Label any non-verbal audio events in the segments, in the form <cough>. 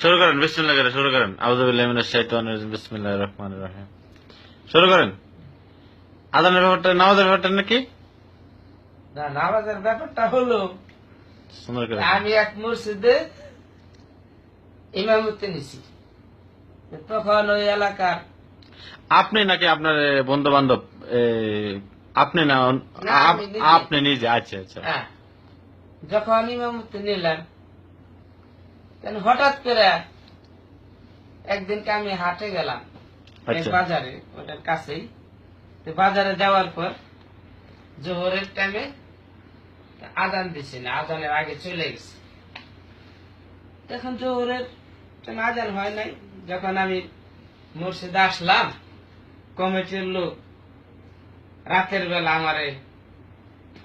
শুরু করেন বিসমিল্লাহ করে শুরু করেন আউযুবিল্লাহি মিনাশ শাইতানির রাজিম বিসমিল্লাহির রহমানির রহিম। শুরু করেন আদানের ব্যাপারটা নামাজের ব্যাপারটা নাকি? না নামাজের ব্যাপারটা হলো সুন্দর করে। আমি এক মসজিদে ইমামতি নিছি। তখন ওই এলাকার আপনি নাকি আপনার বন্ধু বান্ধব আপনি না। আপনি নিজে আচ্ছা আচ্ছা। হ্যাঁ। যখন ইমামতি নিলাম তখন হঠাৎ করে একদিনকে আমি হাটে গেলাম আচ্ছা। বাজারে ওটার কাছেই। বাজারে যাওয়ার পর জোহরের টাইমে আজান দিছে না আজানের আগে চলে গেছে। তখন জোহরের আজান হয় নাই। যখন আমি মসজিদে আসলাম কমিটির লোক রাতের বেলা আমারে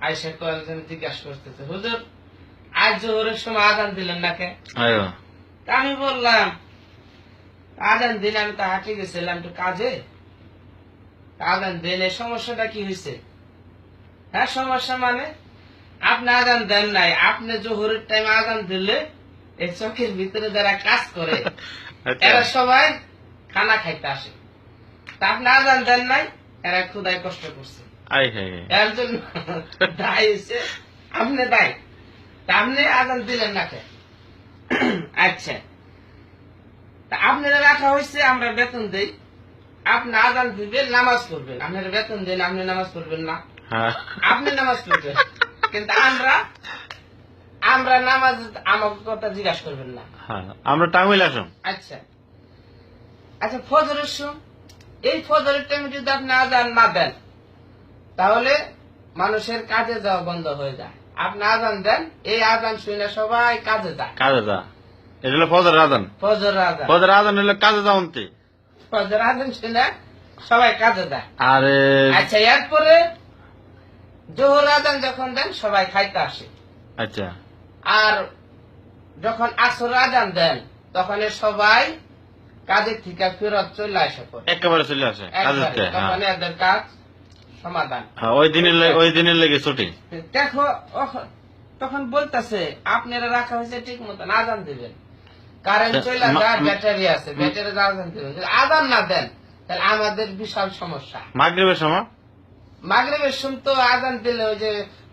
আইসা কয়েকজন জিজ্ঞাসা করতেছে হুজুর আজ জোহরের সময় আজান দিলেন না কে আয়ো। তা আমি বললাম আজান দিন আমি তো হাঁটে গেছিলাম একটু কাজে। তা আজান দিলে সমস্যাটা কি হয়েছে হ্যাঁ সমস্যা মানে আপনি আজান দেন নাই আপনি জোহরের টাইম আজান দিলে এই চোখের ভিতরে যারা কাজ করে <laughs> আচ্ছা। এরা সবাই খানা খাইতে আসে। তা আপনি আজান দেন নাই এরা ক্ষুদায় কষ্ট করছে। এর জন্য দায় হচ্ছে আপনি দায়। তা আপনি আজান দিলেন না কেন? আচ্ছা। তা আপনারা রাখা হয়েছে আমরা বেতন দেই। আপনি আজান দিবেন নামাজ পড়বেন। আপনারা বেতন দেন আপনি নামাজ পড়বেন না। হ্যাঁ। আপনি নামাজ পড়বেন। কিন্তু আমরা আমরা নামাজ আমার কথা জিজ্ঞাসা করবেন না। হ্যাঁ আমরা টাঙ্গুইল আসুন। আচ্ছা। আচ্ছা ফজরের সম এই ফজরের টাইমে যদি আপনি আজান না দেন তাহলে মানুষের কাজে যাওয়া বন্ধ হয়ে যায়। আপনি আজান দেন এই আজান শুনে সবাই কাজে যায়। কাজে যা এটা হলো ফজর আদান ফজর আজান। ফজর আদান হলো কাজে যাওনতে ফজর আজান শুনে সবাই কাজে যায়। আর আচ্ছা এরপরে জোহর আজান যখন দেন সবাই খাইতে আসে। আচ্ছা। আর যখন আসর আজান দেন তখন সবাই কাজের থেকে ফেরত চলে আসে একেবারে চলে আসে। হ্যাঁ। তখন এদের কাজ সমাধান। হ্যাঁ, ওই দিনের ওই দিনের লেগে ছুটি। দেখো তখন বলতেছে আপনারা রাখা হয়েছে ঠিক মতন আজান দিবেন। কারেন্ট চলে যায় ব্যাটারি আছে ব্যাটারি আজান দিবেন। আজান না দেন তাহলে আমাদের বিশাল সমস্যা। মাগরিবের সময়? মাগরেবের শুন তো আজান দিলে ওই যে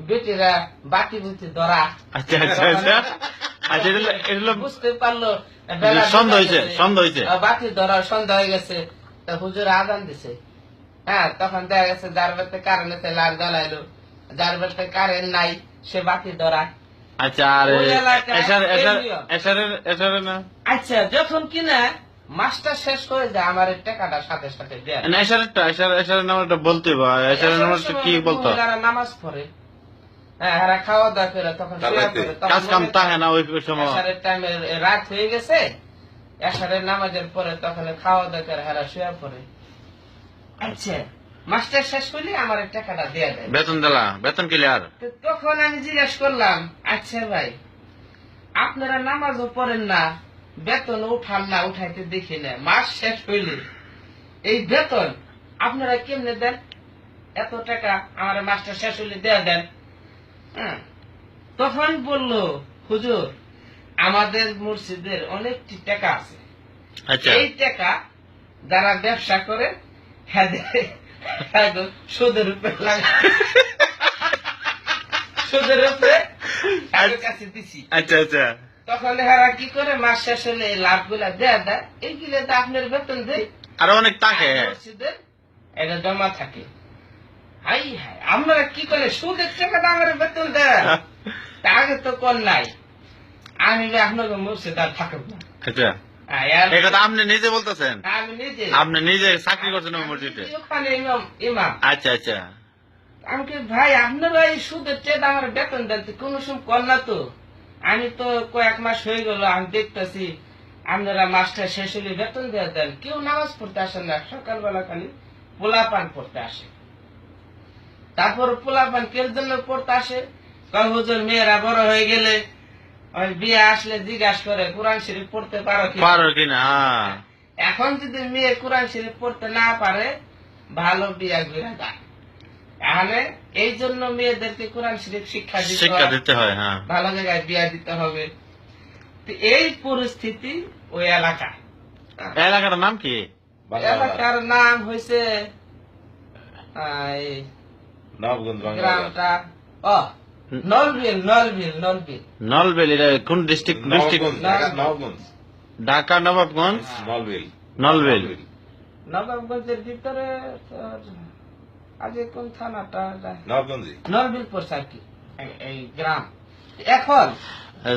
বেটিরা বাতি বুতি ধরা। আচ্ছা আচ্ছা আচ্ছা। আচ্ছা এটা বুঝতে পারল সন্ধ্যা হয়েছে। সন্ধ্যা হয়েছে। বাতি ধরা সন্ধ্যা হয়ে গেছে। তা হুজুর আজান দিছে। হ্যাঁ তখন দেখা গেছে যার বাড়িতে কারেন্ট আছে লাল জ্বালাইলো। যার বাড়িতে কারেন্ট নাই সে বাতি ধরা আচ্ছা আর আচ্ছা যখন কিনা মাস্টার শেষ হয়ে যায় আমার টাকাটা সাথে সাথে দেয় নাম্বারটা বলতে নাম্বারটা কি বলতো? নামাজ পড়ে। হ্যাঁ খাওয়া দাওয়া করে তখন কাজ কাম তাহে না ওই সময়? এশারের টাইমে রাত হয়ে গেছে এসারের নামাজের পরে তখন খাওয়া দাওয়া করে হেরা শুয়ে পড়ে। আচ্ছা মাস্টার শেষ করলে আমার টাকাটা দিয়ে দেয়। বেতন দিলা বেতন ক্লিয়ার তখন আমি জিজ্ঞেস করলাম আচ্ছা ভাই আপনারা নামাজও পড়েন না বেতন উঠান না উঠাইতে দেখি না মাস শেষ হইলে। এই বেতন আপনারা কেমনে দেন? এত টাকা আমার মাস্টার শেষ হইলে দেয়া দেন। হ্যাঁ। তখন বলল হুজুর আমাদের মসজিদের অনেকটি টাকা আছে। আচ্ছা। এই টাকা যারা ব্যবসা করে সুদের উপরে সুদের উপরে কাছে দিছি। আচ্ছা আচ্ছা। তখন হেরা কি করে মাস শেষ হলে এই লাভগুলা দেয়া দেয়। এইগুলো তো আপনার বেতন দেয়। আর অনেক এটা জমা থাকে। হাই হাই আপনারা কি করে সুদের টাকা আমার বেতন দেয়? <laughs> তা আগে তো কর নাই। আমি আপনাকে মসজিদ আর থাকব না। আচ্ছা। হ্যাঁ, কথা আপনি নিজে বলতেছেন। আপনি নিজে চাকরি করছেন ওই মসজিদে। আচ্ছা আচ্ছা। আমি কি ভাই আপনারা এই সুদের টেট আমার বেতন দেন কোনো সময় কর না তো? আমি তো কয়েক মাস হয়ে গেল আমি দেখতেছি আপনারা মাস্টার শেষ হলে বেতন দেওয়া দেন। কেউ নামাজ পড়তে আসেন না সকালবেলা খালি পোলা পান পড়তে আসে। তারপর পোলা পান কেউ জন্য পড়তে আসে? কয় হুজুর মেয়েরা বড় হয়ে গেলে ওই বিয়ে আসলে জিজ্ঞাসা করে কোরআন শরীফ পড়তে পারো কি পারো কিনা হ্যাঁ। এখন যদি মেয়ে কোরআন শরীফ পড়তে না পারে ভালো বিয়া ঘুরে যায় তাহলে এই জন্য মেয়েদেরকে কোরআন শরীফ শিক্ষা দিতে শিক্ষা হয়। দিতে হয় হ্যাঁ। ভালো জায়গায় বিয়া দিতে হবে। তো এই পরিস্থিতি ওই এলাকা এই এলাকাটার নাম কি? এলাকার নাম হয়েছে নবগঞ্জ গ্রামটা ও নলবিল নলবিল নলবিল। নলবেল এটা কোন ডিস্ট্রিক্ট ডিস্ট্রিক্ট নবগঞ্জ নবগঞ্জ। ঢাকা নবাবগঞ্জ নলবেল। নলবেল। নবাবগঞ্জের ভিতরে তোর আগে কোন থানাটা? নলবিল পড়ছে আর কি? এই- গ্রাম। এখন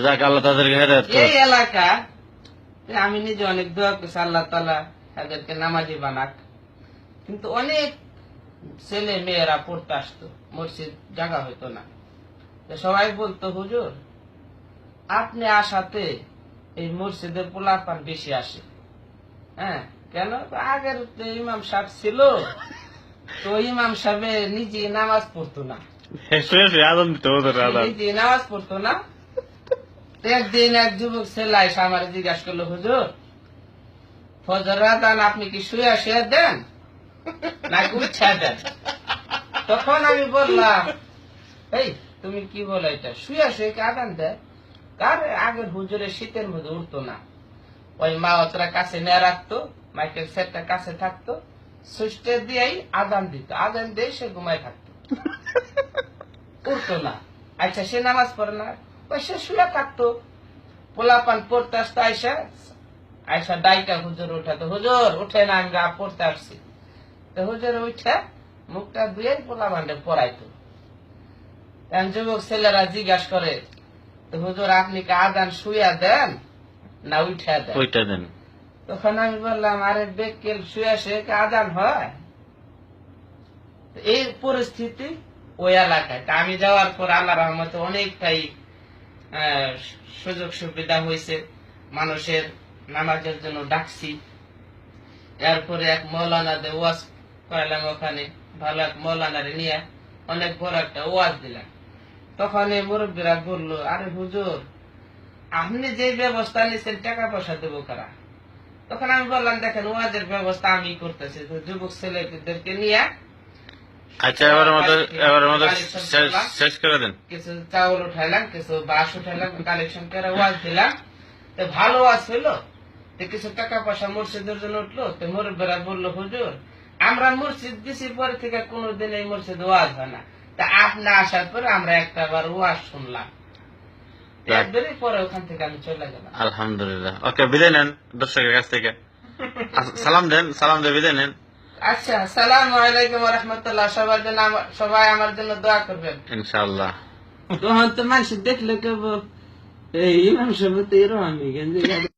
যাক আল্লাহ তাদেরকে এই এলাকা আমি নিজে অনেক দোয়া করছি আল্লাহ তালা তাদেরকে নামাজি বানাক। কিন্তু অনেক ছেলে মেয়েরা পড়তে আসতো মসজিদ জায়গা হইতো না। সবাই বলতো হুজুর আপনি আসাতে এই মসজিদের পোলাপান বেশি আসে। হ্যাঁ কেন? আগের ইমাম সাহেব ছিল তো ইমাম সাহেব নিজে নামাজ পড়তো না। নিজে নামাজ পড়তো না। একদিন এক যুবক ছেলে এসে আমার জিজ্ঞাসা করল হুজুর ফজর রাদান আপনি কি শুয়ে শুয়ে দেন নাকি উঠা দেন? তখন আমি বললাম এই তুমি কি বলো এটা? শুয়ে শুয়ে কি আদান দেয়? কার আগের হুজুরে শীতের মধ্যে উঠতো না? ওই মা অতরা কাছে নিয়ে রাখতো, মাইকেল সেটটা কাছে থাকতো, সুইচটা দিয়েই আদান দিত। আদান দিয়ে সে ঘুমায় থাকতো। উঠতো না। আচ্ছা সে নামাজ পড়ে না। ওই সে শুয়ে থাকতো। পোলাপান পড়তে আসতো আয়সা আয়সা ডাইকা হুজুর উঠাতো, হুজুর, উঠে না, আমি পড়তে আসছি। তো হুজুর উঠে মুখটা ধুয়ে পোলাপানটা পড়াইতো। যুবক ছেলেরা জিজ্ঞাসা করে তো হুজুর আপনি কি আদান শুয়া দেন না উঠে দেন? ওইটা দেন। তখন আমি বললাম আরে বেকেল শুয়ে কি আদান হয়? এই পরিস্থিতি ওই এলাকায়। তা আমি যাওয়ার পর আল্লাহ রহমতে অনেকটাই সুযোগ সুবিধা হয়েছে। মানুষের নামাজের জন্য ডাকছি। এরপরে এক মৌলানাতে ওয়াজ করালাম ওখানে। ভালো এক মৌলানারে নিয়ে অনেক বড় একটা ওয়াজ দিলাম। তখন এই মুরব্বীরা বলল আরে হুজুর আপনি যে ব্যবস্থা নিচ্ছেন টাকা পয়সা দেবো কারা? তখন আমি বললাম দেখেন ওয়াজের ব্যবস্থা আমি করতেছি যুবক ছেলেদেরকে নিয়ে আচ্ছা এবারের মতো এবারের মতো শেষ- শেষ করে দেন। কিছু চাউল উঠাইলাম কিছু বাঁশ উঠাইলাম কালেকশন করে ওয়াজ দিলাম। তো ভালো ওয়াজ হইল তো কিছু টাকা পয়সা মসজিদের জন্য উঠল তো মুরব্বীরা বলল হুজুর আমরা মসজিদ দিছি পরে থেকে কোনোদিন এই মসজিদ ওয়াজ হয় না। তা আপনি আসার পরে আমরা একটা বার ওয়াজ শুনলাম। একবারই পরে ওখান থেকে আমি চলে গেলাম। আলহামদুলিল্লাহ। ওকে বিদায় নেন দর্শকের কাছ থেকে। সালাম দেন সালাম দিয়ে বিদায় নেন। আচ্ছা সালাম আলাইকুম রহমতুল্লাহ। সবার জন্য সবাই আমার জন্য দোয়া করবেন। ইনশাআল্লাহ। তখন তো মানুষ দেখলে কেবল এই ইমাম সাহেব তো এরকম